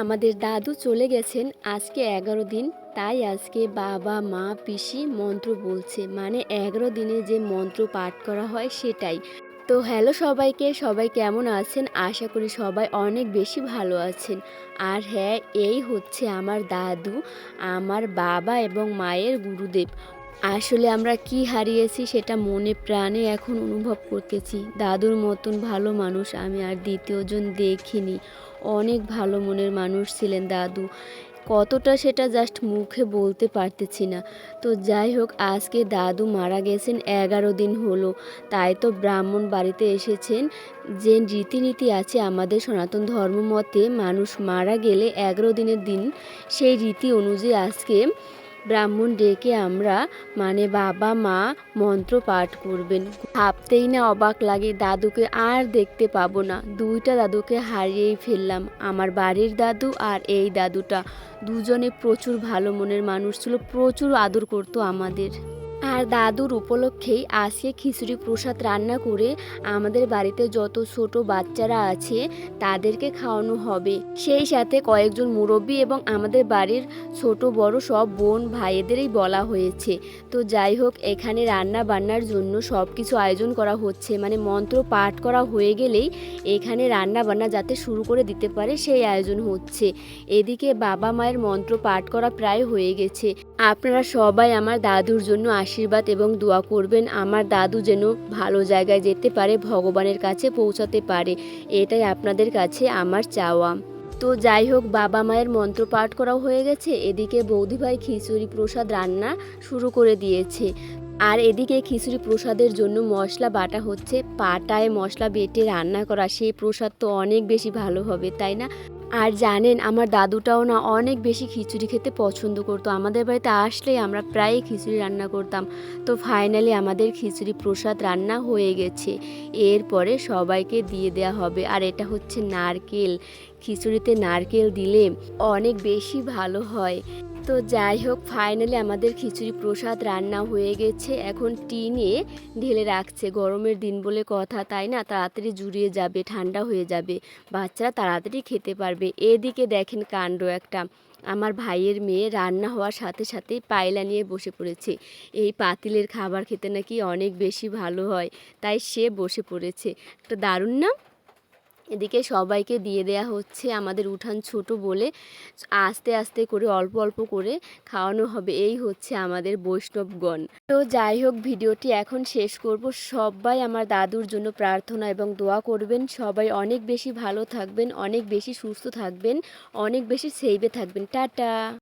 আমাদের দাদু চলে গেছেন আজকে এগারো দিন। তাই আজকে বাবা, মা, পিসি মন্ত্র বলছে। মানে এগারো দিনে যে মন্ত্র পাঠ করা হয় সেটাই। তো হ্যালো সবাইকে, সবাই কেমন আছেন? আশা করি সবাই অনেক বেশি ভালো আছেন। আর হ্যাঁ এই হচ্ছে আমার দাদু, আমার বাবা এবং মায়ের গুরুদেব। আসলে আমরা কি হারিয়েছি সেটা মনে প্রাণে এখন অনুভব করতেছি। দাদুর মতন ভালো মানুষ আমি আর দ্বিতীয়জন দেখিনি। অনেক ভালো মনের মানুষ ছিলেন দাদু। কতটা সেটা জাস্ট মুখে বলতে পারতেছি না। তো যাই হোক, আজকে দাদু মারা গেছেন এগারো দিন হলো। তাই তো ব্রাহ্মণ বাড়িতে এসেছেন। যে রীতিনীতি আছে আমাদের সনাতন ধর্ম মতে মানুষ মারা গেলে এগারো দিনের দিন, সেই রীতি অনুযায়ী আজকে ব্রাহ্মণ ডেকে আমরা মানে বাবা, মা, মন্ত্র পাঠ করবেন। ভাবতেই না অবাক লাগে, দাদুকে আর দেখতে পাবো না। দুইটা দাদুকে হারিয়েই ফেললাম, আমার বাড়ির দাদু আর এই দাদুটা। দুজনে প্রচুর ভালো মনের মানুষ ছিল, প্রচুর আদর করতো আমাদের। আর দাদুর উপলক্ষেই আজকে খিচুড়ি প্রসাদ রান্না করে আমাদের বাড়িতে যত ছোট বাচ্চারা আছে তাদেরকে খাওয়ানো হবে। সেই সাথে কয়েকজন মুরব্বী এবং আমাদের বাড়ির ছোট বড় সব বোন ভাইয়েদেরই বলা হয়েছে। তো যাই হোক, এখানে রান্না বান্নার জন্য সব কিছু আয়োজন করা হচ্ছে। মানে মন্ত্র পাঠ করা হয়ে গেলেই এখানে রান্না বান্না যাতে শুরু করে দিতে পারে সেই আয়োজন হচ্ছে। এদিকে বাবা মায়ের মন্ত্র পাঠ করা প্রায় হয়ে গেছে। আপনারা সবাই আমার দাদুর জন্য আশীর্বাদ এবং দোয়া করবেন। আমার দাদু যেন ভালো জায়গায় যেতে পারে, ভগবানের কাছে পৌঁছাতে পারে। এটাই আপনাদের কাছে আমার চাওয়া। তো যাই হোক, বাবা মায়ের মন্ত্র পাঠ করাও হয়ে গেছে। এদিকে বৌদিভাই খিচুড়ি প্রসাদ রান্না শুরু করে দিয়েছে। আর এদিকে খিচুড়ি প্রসাদের জন্য মশলা বাটা হচ্ছে। পাটায় মশলা বেটে রান্না করা, সেই প্রসাদ তো অনেক বেশি ভালো হবে, তাই না? আর জানেন, আমার দাদুটাও না অনেক বেশি খিচুড়ি খেতে পছন্দ করতো। আমাদের বাড়িতে আসলেই আমরা প্রায়ই খিচুড়ি রান্না করতাম। তো ফাইনালি আমাদের খিচুড়ি প্রসাদ রান্না হয়ে গেছে। এরপরে সবাইকে দিয়ে দেয়া হবে। আর এটা হচ্ছে নারকেল। খিচুড়িতে নারকেল দিলে অনেক বেশি ভালো হয়। তো যাই হোক ফাইনালি আমাদের খিচুড়ি প্রসাদ রান্না হয়ে গেছে। এখন টিনে ঢেলে রাখছে। গরমের দিন বলে কথা, তাই না? তাড়াতাড়ি জুড়িয়ে যাবে, ঠান্ডা হয়ে যাবে। বাচ্চারা তাড়াতাড়ি খেতে পারবে। এদিকে দেখেন কাণ্ড একটা। আমার ভাইয়ের মেয়ে রান্না হওয়ার সাথে সাথে পায়লা নিয়ে বসে পড়েছে। এই পাতিলের খাবার খেতে নাকি অনেক বেশি ভালো হয়, তাই সে বসে পড়েছে। একটা দারুণ না এদিকে সবাইকে দিয়ে দেয়া হচ্ছে আমাদের উঠান ছোট বলে আস্তে আস্তে করে, অল্প অল্প করে খাওয়ানো হবে। এই হচ্ছে আমাদের বৈষ্ণবগণ। তো যাই হোক, ভিডিওটি এখন শেষ করব। সবাই আমার দাদুর জন্য প্রার্থনা এবং দোয়া করবেন। সবাই অনেক বেশি ভালো থাকবেন, অনেক বেশি সুস্থ থাকবেন, অনেক বেশি সেভে থাকবেন। টাটা!